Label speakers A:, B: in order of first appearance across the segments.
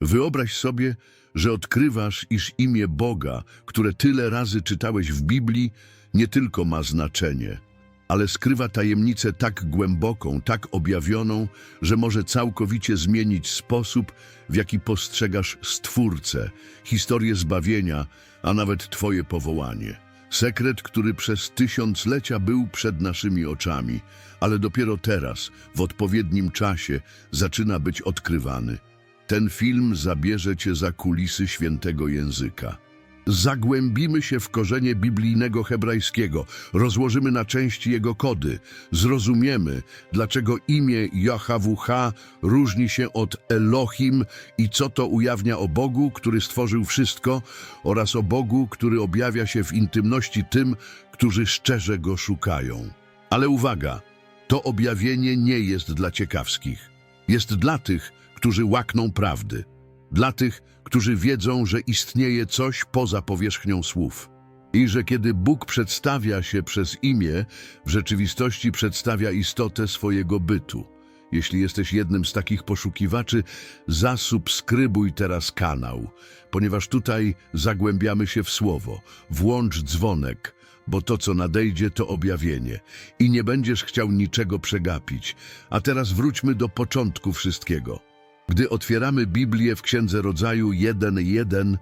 A: Wyobraź sobie, że odkrywasz, iż imię Boga, które tyle razy czytałeś w Biblii, nie tylko ma znaczenie, ale skrywa tajemnicę tak głęboką, tak objawioną, że może całkowicie zmienić sposób, w jaki postrzegasz Stwórcę, historię zbawienia, a nawet Twoje powołanie. Sekret, który przez tysiąclecia był przed naszymi oczami, ale dopiero teraz, w odpowiednim czasie, zaczyna być odkrywany. Ten film zabierze cię za kulisy świętego języka. Zagłębimy się w korzenie biblijnego hebrajskiego, rozłożymy na części jego kody, zrozumiemy, dlaczego imię JHWH różni się od Elohim i co to ujawnia o Bogu, który stworzył wszystko, oraz o Bogu, który objawia się w intymności tym, którzy szczerze go szukają. Ale uwaga, to objawienie nie jest dla ciekawskich. Jest dla tych, którzy łakną prawdy. Dla tych, którzy wiedzą, że istnieje coś poza powierzchnią słów. I że kiedy Bóg przedstawia się przez imię, w rzeczywistości przedstawia istotę swojego bytu. Jeśli jesteś jednym z takich poszukiwaczy, zasubskrybuj teraz kanał, ponieważ tutaj zagłębiamy się w słowo. Włącz dzwonek, bo to, co nadejdzie, to objawienie i nie będziesz chciał niczego przegapić. A teraz wróćmy do początku wszystkiego. Gdy otwieramy Biblię w Księdze Rodzaju 1.1,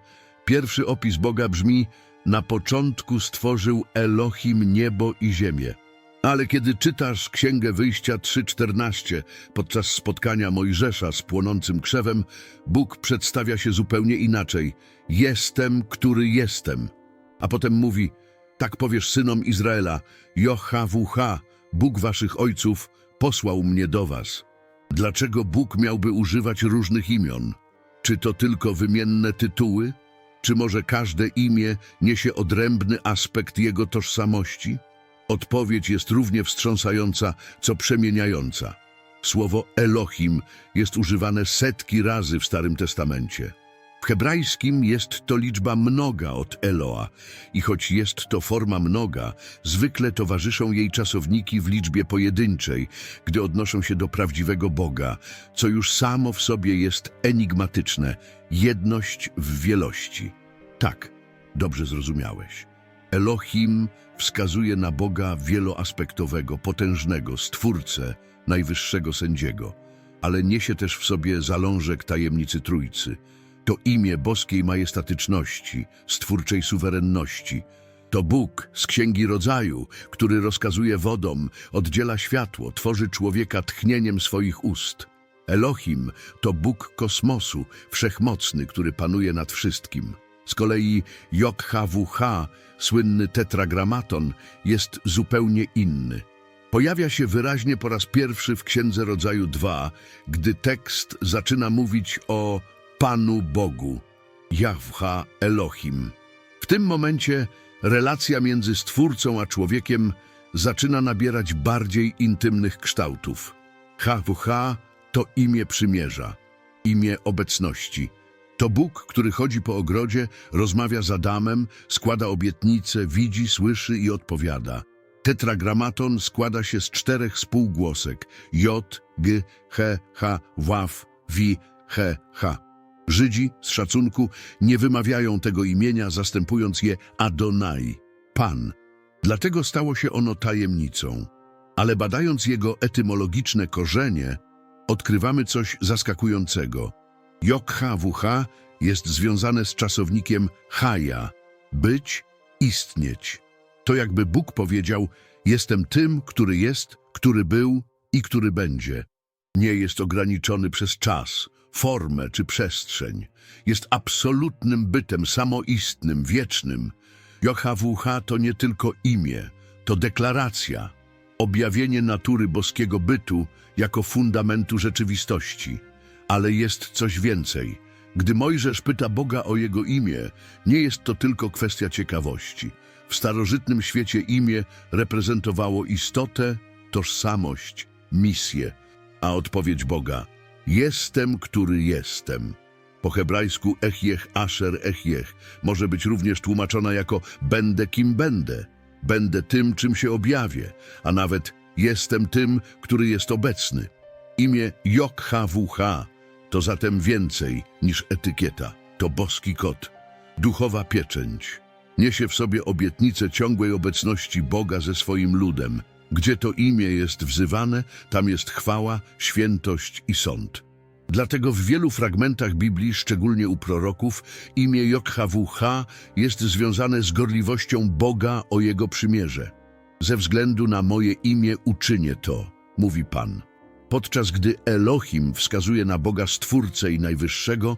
A: pierwszy opis Boga brzmi Na początku stworzył Elohim niebo i ziemię. Ale kiedy czytasz Księgę Wyjścia 3.14 podczas spotkania Mojżesza z płonącym krzewem, Bóg przedstawia się zupełnie inaczej. Jestem, który jestem. A potem mówi, tak powiesz synom Izraela, JHWH, Bóg waszych ojców, posłał mnie do was. Dlaczego Bóg miałby używać różnych imion? Czy to tylko wymienne tytuły? Czy może każde imię niesie odrębny aspekt jego tożsamości? Odpowiedź jest równie wstrząsająca, co przemieniająca. Słowo Elohim jest używane setki razy w Starym Testamencie. W hebrajskim jest to liczba mnoga od Eloa i choć jest to forma mnoga, zwykle towarzyszą jej czasowniki w liczbie pojedynczej, gdy odnoszą się do prawdziwego Boga, co już samo w sobie jest enigmatyczne, jedność w wielości. Tak, dobrze zrozumiałeś. Elohim wskazuje na Boga wieloaspektowego, potężnego, stwórcę, najwyższego sędziego, ale niesie też w sobie zalążek tajemnicy Trójcy. To imię boskiej majestatyczności, stwórczej suwerenności. To Bóg z Księgi Rodzaju, który rozkazuje wodom, oddziela światło, tworzy człowieka tchnieniem swoich ust. Elohim to Bóg kosmosu, wszechmocny, który panuje nad wszystkim. Z kolei JHWH, słynny tetragramaton, jest zupełnie inny. Pojawia się wyraźnie po raz pierwszy w Księdze Rodzaju 2, gdy tekst zaczyna mówić o Panu Bogu, Jahwha Elohim. W tym momencie relacja między Stwórcą a człowiekiem Żydzi z szacunku nie wymawiają tego imienia, zastępując je Adonai, Pan. Dlatego stało się ono tajemnicą. Ale badając jego etymologiczne korzenie, odkrywamy coś zaskakującego. JHWH jest związane z czasownikiem Haja, być, istnieć. To jakby Bóg powiedział, jestem tym, który jest, który był i który będzie. Nie jest ograniczony przez czas, formę czy przestrzeń. Jest absolutnym bytem, samoistnym, wiecznym. JHWH to nie tylko imię, to deklaracja, objawienie natury boskiego bytu jako fundamentu rzeczywistości. Ale jest coś więcej. Gdy Mojżesz pyta Boga o jego imię, nie jest to tylko kwestia ciekawości. W starożytnym świecie imię reprezentowało istotę, tożsamość, misję. A odpowiedź Boga Jestem, który jestem. Po hebrajsku Echiech Asher Echiech może być również tłumaczona jako będę kim będę. Będę tym, czym się objawię, a nawet jestem tym, który jest obecny. Imię JHWH to zatem więcej niż etykieta. To boski kot, duchowa pieczęć. Niesie w sobie obietnicę ciągłej obecności Boga ze swoim ludem. Gdzie to imię jest wzywane, tam jest chwała, świętość i sąd. Dlatego w wielu fragmentach Biblii, szczególnie u proroków, imię JHWH jest związane z gorliwością Boga o Jego przymierze. Ze względu na moje imię uczynię to, mówi Pan. Podczas gdy Elohim wskazuje na Boga Stwórcę i Najwyższego,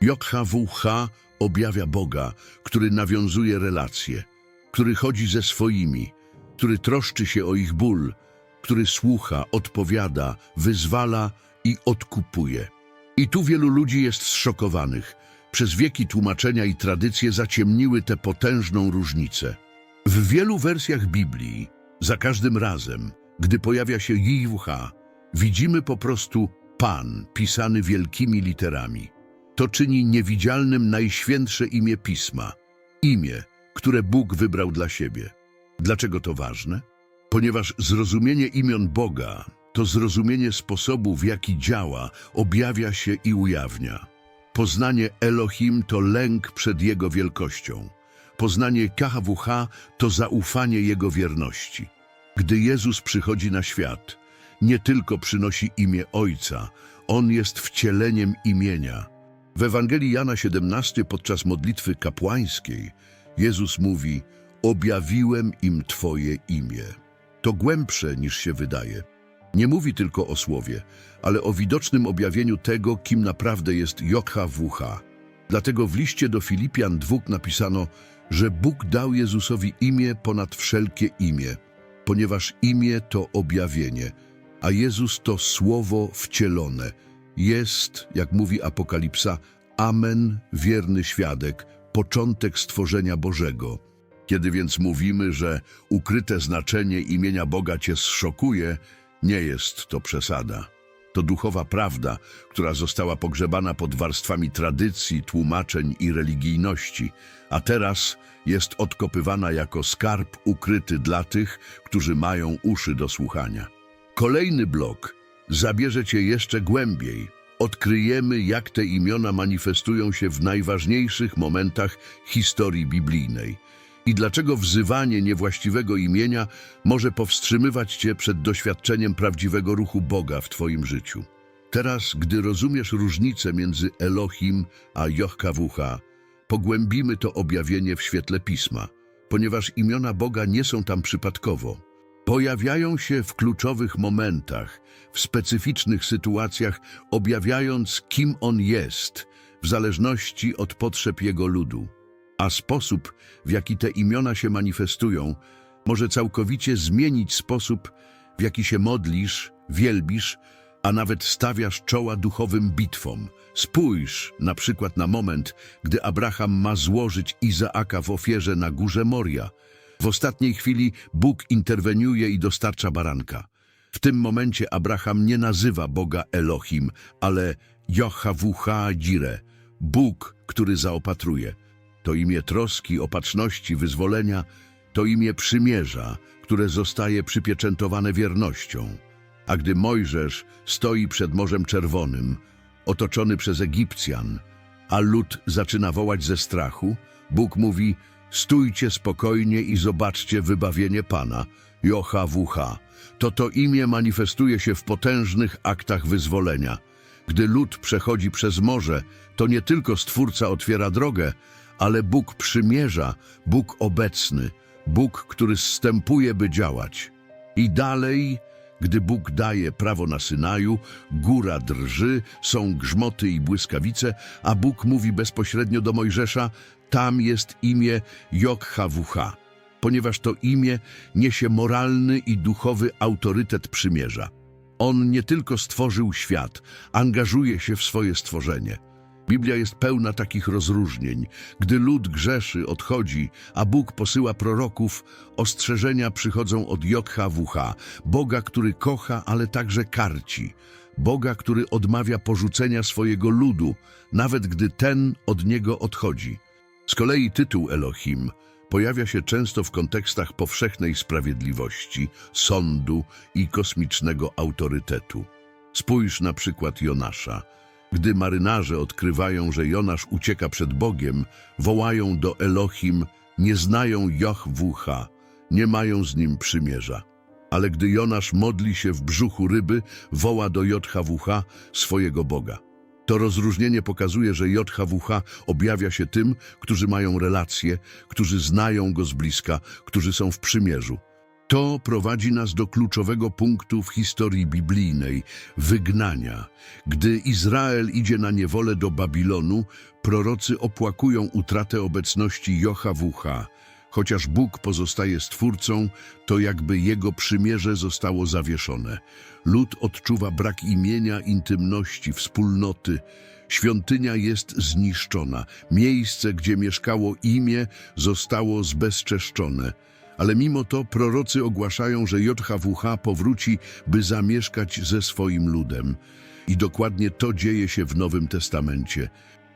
A: JHWH objawia Boga, który nawiązuje relacje, który chodzi ze swoimi, który troszczy się o ich ból, który słucha, odpowiada, wyzwala i odkupuje. I tu wielu ludzi jest zszokowanych. Przez wieki tłumaczenia i tradycje zaciemniły tę potężną różnicę. W wielu wersjach Biblii, za każdym razem, gdy pojawia się JWH, widzimy po prostu Pan pisany wielkimi literami. To czyni niewidzialnym najświętsze imię Pisma. Imię, które Bóg wybrał dla siebie. Dlaczego to ważne? Ponieważ zrozumienie imion Boga to zrozumienie sposobu, w jaki działa, objawia się i ujawnia. Poznanie Elohim to lęk przed Jego wielkością. Poznanie KHWH to zaufanie Jego wierności. Gdy Jezus przychodzi na świat, nie tylko przynosi imię Ojca, On jest wcieleniem imienia. W Ewangelii Jana 17 podczas modlitwy kapłańskiej Jezus mówi Objawiłem im Twoje imię. To głębsze niż się wydaje. Nie mówi tylko o słowie, ale o widocznym objawieniu tego, kim naprawdę jest JHWH. Dlatego w liście do Filipian 2 napisano, że Bóg dał Jezusowi imię ponad wszelkie imię, ponieważ imię to objawienie, a Jezus to słowo wcielone. Jest, jak mówi Apokalipsa, Amen, wierny świadek, początek stworzenia Bożego. Kiedy więc mówimy, że ukryte znaczenie imienia Boga cię zszokuje, nie jest to przesada. To duchowa prawda, która została pogrzebana pod warstwami tradycji, tłumaczeń i religijności, a teraz jest odkopywana jako skarb ukryty dla tych, którzy mają uszy do słuchania. Kolejny blok zabierze cię jeszcze głębiej. Odkryjemy, jak te imiona manifestują się w najważniejszych momentach historii biblijnej i dlaczego wzywanie niewłaściwego imienia może powstrzymywać cię przed doświadczeniem prawdziwego ruchu Boga w twoim życiu. Teraz, gdy rozumiesz różnicę między Elohim a JHWH, pogłębimy to objawienie w świetle Pisma, ponieważ imiona Boga nie są tam przypadkowo. Pojawiają się w kluczowych momentach, w specyficznych sytuacjach, objawiając, kim On jest, w zależności od potrzeb Jego ludu. A sposób, w jaki te imiona się manifestują, może całkowicie zmienić sposób, w jaki się modlisz, wielbisz, a nawet stawiasz czoła duchowym bitwom. Spójrz na przykład na moment, gdy Abraham ma złożyć Izaaka w ofierze na górze Moria. W ostatniej chwili Bóg interweniuje i dostarcza baranka. W tym momencie Abraham nie nazywa Boga Elohim, ale Jochawucha Jireh, Bóg, który zaopatruje. To imię troski, opatrzności, wyzwolenia, to imię przymierza, które zostaje przypieczętowane wiernością. A gdy Mojżesz stoi przed Morzem Czerwonym, otoczony przez Egipcjan, a lud zaczyna wołać ze strachu, Bóg mówi, stójcie spokojnie i zobaczcie wybawienie Pana, JHWH. To to imię manifestuje się w potężnych aktach wyzwolenia. Gdy lud przechodzi przez morze, to nie tylko Stwórca otwiera drogę, ale Bóg przymierza, Bóg obecny, Bóg, który zstępuje, by działać. I dalej, gdy Bóg daje prawo na Synaju, góra drży, są grzmoty i błyskawice, a Bóg mówi bezpośrednio do Mojżesza, tam jest imię JHWH, ponieważ to imię niesie moralny i duchowy autorytet przymierza. On nie tylko stworzył świat, angażuje się w swoje stworzenie. Biblia jest pełna takich rozróżnień. Gdy lud grzeszy, odchodzi, a Bóg posyła proroków, ostrzeżenia przychodzą od JHWH, Boga, który kocha, ale także karci. Boga, który odmawia porzucenia swojego ludu, nawet gdy ten od niego odchodzi. Z kolei tytuł Elohim pojawia się często w kontekstach powszechnej sprawiedliwości, sądu i kosmicznego autorytetu. Spójrz na przykład Jonasza. Gdy marynarze odkrywają, że Jonasz ucieka przed Bogiem, wołają do Elohim, nie znają Jahwucha, nie mają z nim przymierza. Ale gdy Jonasz modli się w brzuchu ryby, woła do JHWH swojego Boga. To rozróżnienie pokazuje, że JHWH objawia się tym, którzy mają relacje, którzy znają go z bliska, którzy są w przymierzu. To prowadzi nas do kluczowego punktu w historii biblijnej wygnania. Gdy Izrael idzie na niewolę do Babilonu, prorocy opłakują utratę obecności JHWH. Chociaż Bóg pozostaje stwórcą, to jakby jego przymierze zostało zawieszone. Lud odczuwa brak imienia, intymności, wspólnoty. Świątynia jest zniszczona. Miejsce, gdzie mieszkało imię, zostało zbezczeszczone. Ale mimo to prorocy ogłaszają, że JHWH powróci, by zamieszkać ze swoim ludem. I dokładnie to dzieje się w Nowym Testamencie.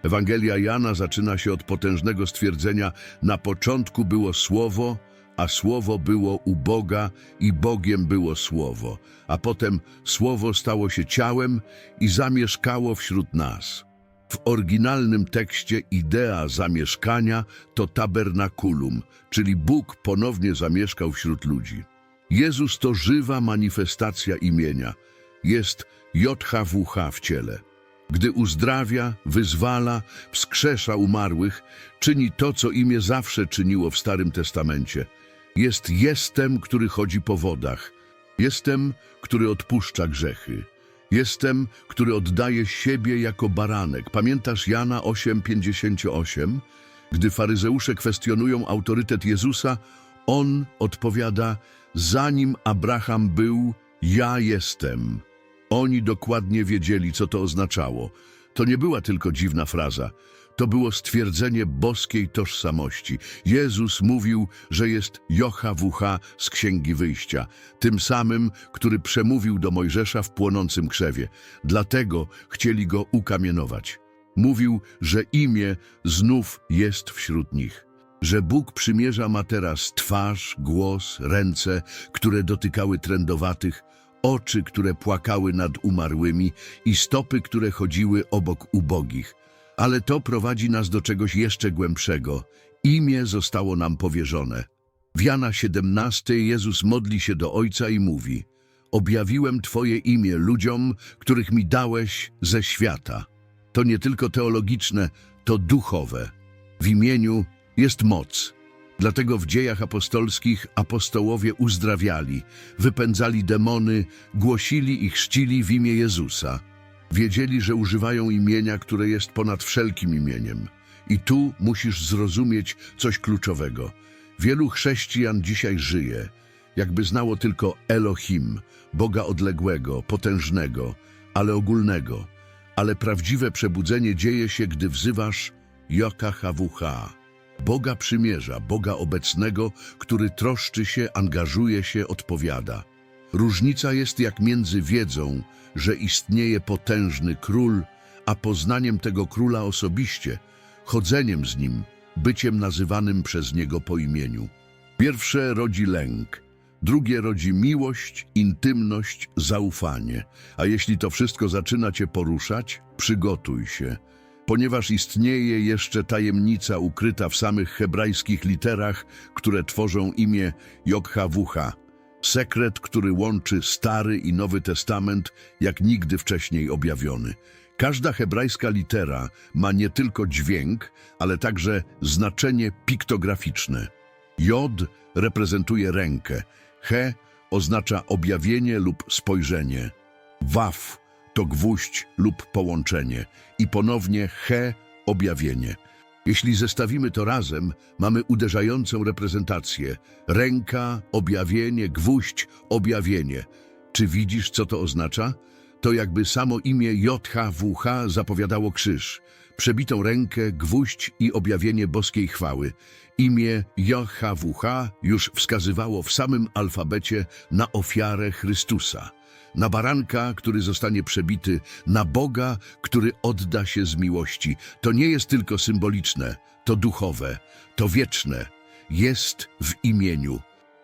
A: Ewangelia Jana zaczyna się od potężnego stwierdzenia: Na początku było Słowo, a Słowo było u Boga i Bogiem było Słowo. A potem Słowo stało się ciałem i zamieszkało wśród nas. W oryginalnym tekście idea zamieszkania to tabernakulum, czyli Bóg ponownie zamieszkał wśród ludzi. Jezus to żywa manifestacja imienia. Jest JHWH w ciele. Gdy uzdrawia, wyzwala, wskrzesza umarłych, czyni to, co imię zawsze czyniło w Starym Testamencie. Jest jestem, który chodzi po wodach. Jestem, który odpuszcza grzechy. Jestem, który oddaje siebie jako baranek. Pamiętasz Jana 8:58? Gdy faryzeusze kwestionują autorytet Jezusa, on odpowiada: Zanim Abraham był, ja jestem. Oni dokładnie wiedzieli, co to oznaczało. To nie była tylko dziwna fraza. To było stwierdzenie boskiej tożsamości. Jezus mówił, że jest JHWH z Księgi Wyjścia, tym samym, który przemówił do Mojżesza w płonącym krzewie. Dlatego chcieli go ukamienować. Mówił, że imię znów jest wśród nich. Że Bóg przymierza ma teraz twarz, głos, ręce, które dotykały trędowatych, oczy, które płakały nad umarłymi i stopy, które chodziły obok ubogich. Ale to prowadzi nas do czegoś jeszcze głębszego. Imię zostało nam powierzone. W Jana 17 Jezus modli się do Ojca i mówi Objawiłem Twoje imię ludziom, których mi dałeś ze świata. To nie tylko teologiczne, to duchowe. W imieniu jest moc. Dlatego w dziejach apostolskich apostołowie uzdrawiali, wypędzali demony, głosili i chrzcili w imię Jezusa. Wiedzieli, że używają imienia, które jest ponad wszelkim imieniem. I tu musisz zrozumieć coś kluczowego. Wielu chrześcijan dzisiaj żyje, jakby znało tylko Elohim, Boga odległego, potężnego, ale ogólnego. Ale prawdziwe przebudzenie dzieje się, gdy wzywasz JHWH. Boga przymierza, Boga obecnego, który troszczy się, angażuje się, odpowiada. Różnica jest jak między wiedzą, że istnieje potężny król, a poznaniem tego króla osobiście, chodzeniem z nim, byciem nazywanym przez niego po imieniu. Pierwsze rodzi lęk, drugie rodzi miłość, intymność, zaufanie. A jeśli to wszystko zaczyna cię poruszać, przygotuj się ponieważ istnieje jeszcze tajemnica ukryta w samych hebrajskich literach, które tworzą imię JHWH. Sekret, który łączy Stary i Nowy Testament jak nigdy wcześniej objawiony. Każda hebrajska litera ma nie tylko dźwięk, ale także znaczenie piktograficzne. Jod reprezentuje rękę, He oznacza objawienie lub spojrzenie, Waf to gwóźdź lub połączenie i ponownie he objawienie. Jeśli zestawimy to razem, mamy uderzającą reprezentację. Ręka, objawienie, gwóźdź, objawienie. Czy widzisz, co to oznacza? To jakby samo imię JHWH zapowiadało krzyż. Przebitą rękę, gwóźdź i objawienie boskiej chwały. Imię JHWH już wskazywało w samym alfabecie na ofiarę Chrystusa na baranka, który zostanie przebity, na Boga, który odda się z miłości. To nie jest tylko symboliczne, to duchowe, to wieczne. Jest w imieniu.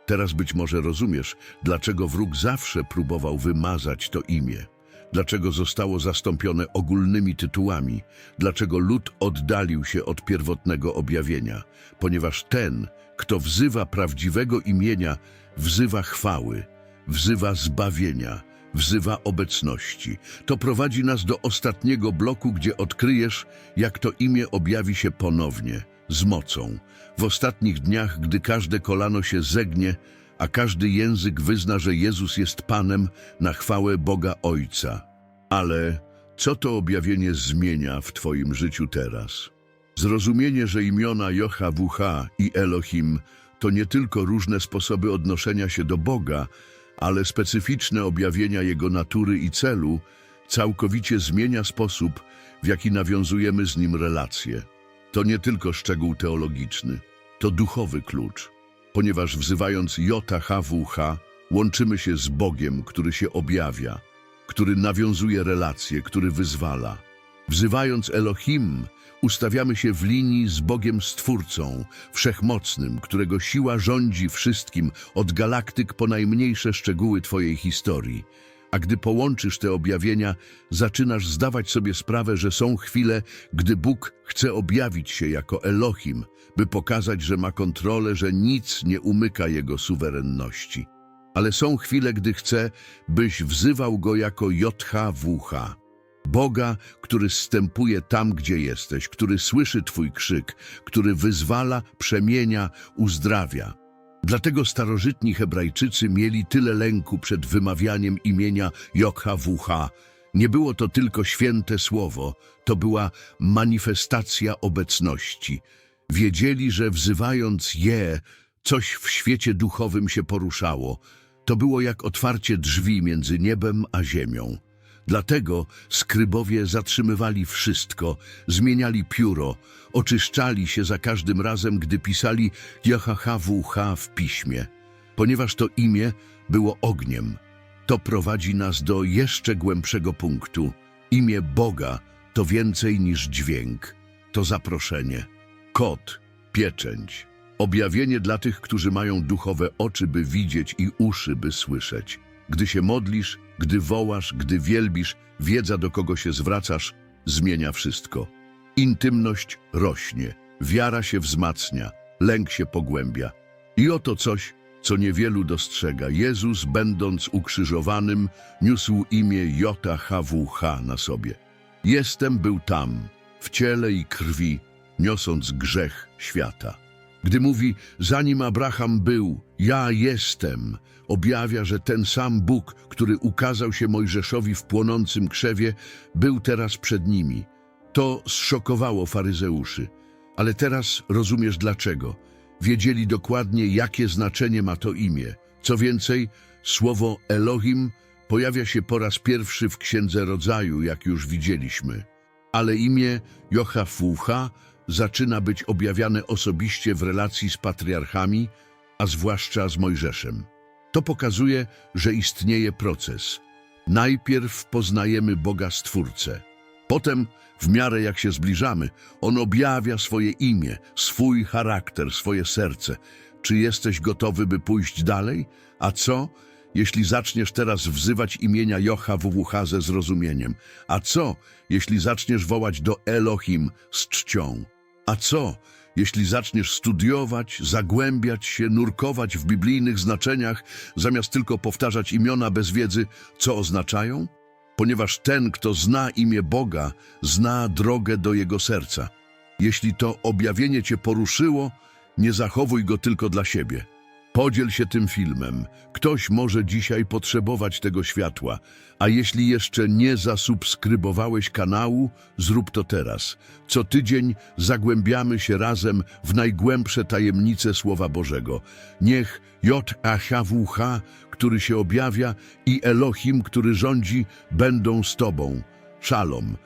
A: Teraz być może rozumiesz, dlaczego wróg zawsze próbował wymazać to imię. Dlaczego zostało zastąpione ogólnymi tytułami, dlaczego lud oddalił się od pierwotnego objawienia, ponieważ ten, kto wzywa prawdziwego imienia, wzywa chwały, wzywa zbawienia, wzywa obecności. To prowadzi nas do ostatniego bloku, gdzie odkryjesz, jak to imię objawi się ponownie, z mocą. W ostatnich dniach, gdy każde kolano się zegnie, a każdy język wyzna, że Jezus jest Panem na chwałę Boga Ojca. Ale co to objawienie zmienia w Twoim życiu teraz? Zrozumienie, że imiona JHWH i Elohim to nie tylko różne sposoby odnoszenia się do Boga, ale specyficzne objawienia Jego natury i celu, całkowicie zmienia sposób, w jaki nawiązujemy z Nim relacje. To nie tylko szczegół teologiczny, to duchowy klucz, ponieważ wzywając JHWH łączymy się z Bogiem, który się objawia, który nawiązuje relacje, który wyzwala. Wzywając Elohim, ustawiamy się w linii z Bogiem Stwórcą, Wszechmocnym, którego siła rządzi wszystkim, od galaktyk po najmniejsze szczegóły Twojej historii. A gdy połączysz te objawienia, zaczynasz zdawać sobie sprawę, że są chwile, gdy Bóg chce objawić się jako Elohim, by pokazać, że ma kontrolę, że nic nie umyka Jego suwerenności. Ale są chwile, gdy chce, byś wzywał Go jako JHWH. Boga, który zstępuje tam, gdzie jesteś, który słyszy Twój krzyk, który wyzwala, przemienia, uzdrawia. Dlatego starożytni Hebrajczycy mieli tyle lęku przed wymawianiem imienia JHWH. Nie było to tylko święte słowo, to była manifestacja obecności. Wiedzieli, że wzywając je, coś w świecie duchowym się poruszało. To było jak otwarcie drzwi między niebem a ziemią. Dlatego skrybowie zatrzymywali wszystko, zmieniali pióro, oczyszczali się za każdym razem, gdy pisali JHWH w piśmie. Ponieważ to imię było ogniem, to prowadzi nas do jeszcze głębszego punktu. Imię Boga to więcej niż dźwięk, to zaproszenie. Kod, pieczęć, objawienie dla tych, którzy mają duchowe oczy, by widzieć i uszy, by słyszeć. Gdy się modlisz, gdy wołasz, gdy wielbisz, wiedza, do kogo się zwracasz, zmienia wszystko. Intymność rośnie, wiara się wzmacnia, lęk się pogłębia. I oto coś, co niewielu dostrzega. Jezus, będąc ukrzyżowanym, niósł imię JHWH na sobie. Jestem był tam, w ciele i krwi, niosąc grzech świata. Gdy mówi, zanim Abraham był, ja jestem, objawia, że ten sam Bóg, który ukazał się Mojżeszowi w płonącym krzewie, był teraz przed nimi. To zszokowało faryzeuszy. Ale teraz rozumiesz dlaczego. Wiedzieli dokładnie, jakie znaczenie ma to imię. Co więcej, słowo Elohim pojawia się po raz pierwszy w Księdze Rodzaju, jak już widzieliśmy. Ale imię Jochafucha zaczyna być objawiane osobiście w relacji z patriarchami, a zwłaszcza z Mojżeszem. To pokazuje, że istnieje proces. Najpierw poznajemy Boga Stwórcę. Potem, w miarę jak się zbliżamy, On objawia swoje imię, swój charakter, swoje serce. Czy jesteś gotowy, by pójść dalej? A co, jeśli zaczniesz teraz wzywać imienia JHWH ze zrozumieniem? A co, jeśli zaczniesz wołać do Elohim z czcią? A co, jeśli zaczniesz studiować, zagłębiać się, nurkować w biblijnych znaczeniach, zamiast tylko powtarzać imiona bez wiedzy, co oznaczają? Ponieważ ten, kto zna imię Boga, zna drogę do Jego serca. Jeśli to objawienie Cię poruszyło, nie zachowuj go tylko dla siebie. Podziel się tym filmem. Ktoś może dzisiaj potrzebować tego światła. A jeśli jeszcze nie zasubskrybowałeś kanału, zrób to teraz. Co tydzień zagłębiamy się razem w najgłębsze tajemnice Słowa Bożego. Niech JHWH, który się objawia, i Elohim, który rządzi, będą z Tobą. Szalom.